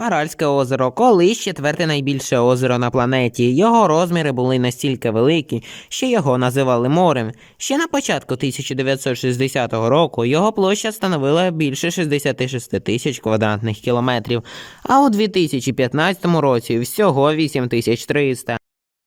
Аральське озеро колись четверте найбільше озеро на планеті. Його розміри були настільки великі, що його називали морем. Ще на початку 1960 року його площа становила більше 66 тисяч квадратних кілометрів, а у 2015 році всього 8300.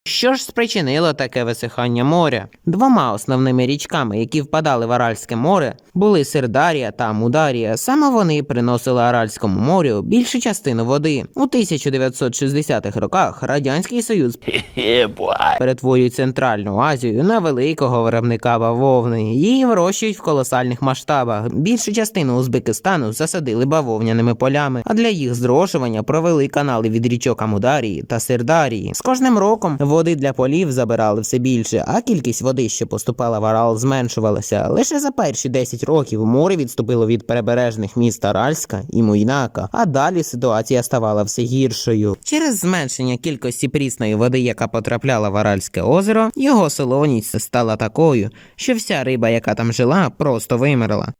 Що ж спричинило таке висихання моря? Двома основними річками, які впадали в Аральське море, були Сердарія та Мударія. Саме вони приносили Аральському морю більшу частину води. У 1960-х роках Радянський Союз перетворює Центральну Азію на великого виробника бавовни. Її вирощують в колосальних масштабах. Більшу частину Узбекистану засадили бавовняними полями, а для їх зрошування провели канали від річок Амударії та Сердарії. З кожним роком води для полів забирали все більше, а кількість води, що поступала в Арал, зменшувалася. Лише за перші 10 років море відступило від перебережних міст Аральська і Муйнака, а далі ситуація ставала все гіршою. Через зменшення кількості прісної води, яка потрапляла в Аральське озеро, його солоність стала такою, що вся риба, яка там жила, просто вимерла.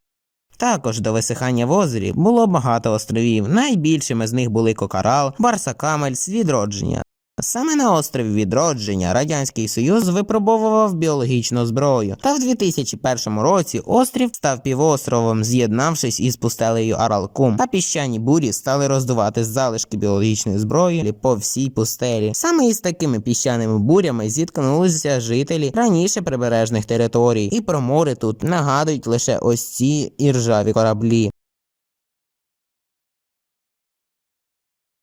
Також до висихання в озері було багато островів. Найбільшими з них були Кокарал, Барсакамель, Відродження. Саме на острові Відродження Радянський Союз випробовував біологічну зброю, та в 2001 році острів став півостровом, з'єднавшись із пустелею Аралкум, а піщані бурі стали роздувати залишки біологічної зброї по всій пустелі. Саме із такими піщаними бурями зіткнулися жителі раніше прибережних територій, і про море тут нагадують лише ось ці іржаві кораблі.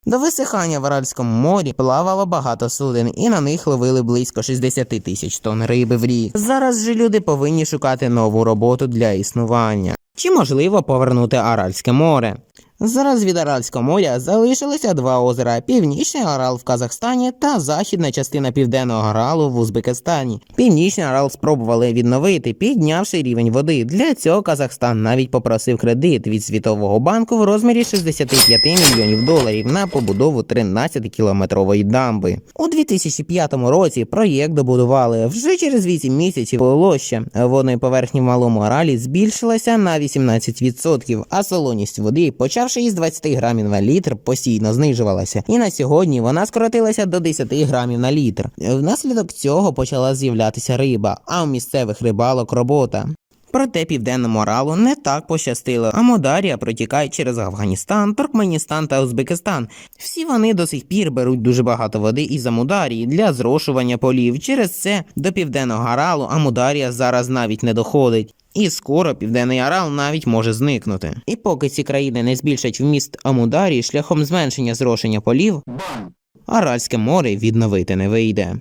До висихання в Аральському морі плавало багато суден, і на них ловили близько 60 тисяч тонн риби в рік. Зараз же люди повинні шукати нову роботу для існування. Чи можливо повернути Аральське море? Зараз від Аральського моря залишилися два озера: Північний Арал в Казахстані та західна частина Південного Аралу в Узбекистані. Північний Арал спробували відновити, піднявши рівень води. Для цього Казахстан навіть попросив кредит від Світового банку в розмірі 65 мільйонів доларів на побудову 13-кілометрової дамби. У 2005 році проєкт добудували. Вже через 8 місяців площа водної поверхні в малому Аралі збільшилася на 18%, а солоність води, почавши із 20 грамів на літр, постійно знижувалася. І на сьогодні вона скоротилася до 10 грамів на літр. Внаслідок цього почала з'являтися риба, а у місцевих рибалок робота. Проте південному Аралу не так пощастило. Амударія протікає через Афганістан, Туркменістан та Узбекистан. Всі вони до сих пір беруть дуже багато води із Амударії для зрошування полів. Через це до південного Аралу Амударія зараз навіть не доходить. І скоро південний Арал навіть може зникнути. І поки ці країни не збільшать вміст Амударі шляхом зменшення зрошення полів, Аральське море відновити не вийде.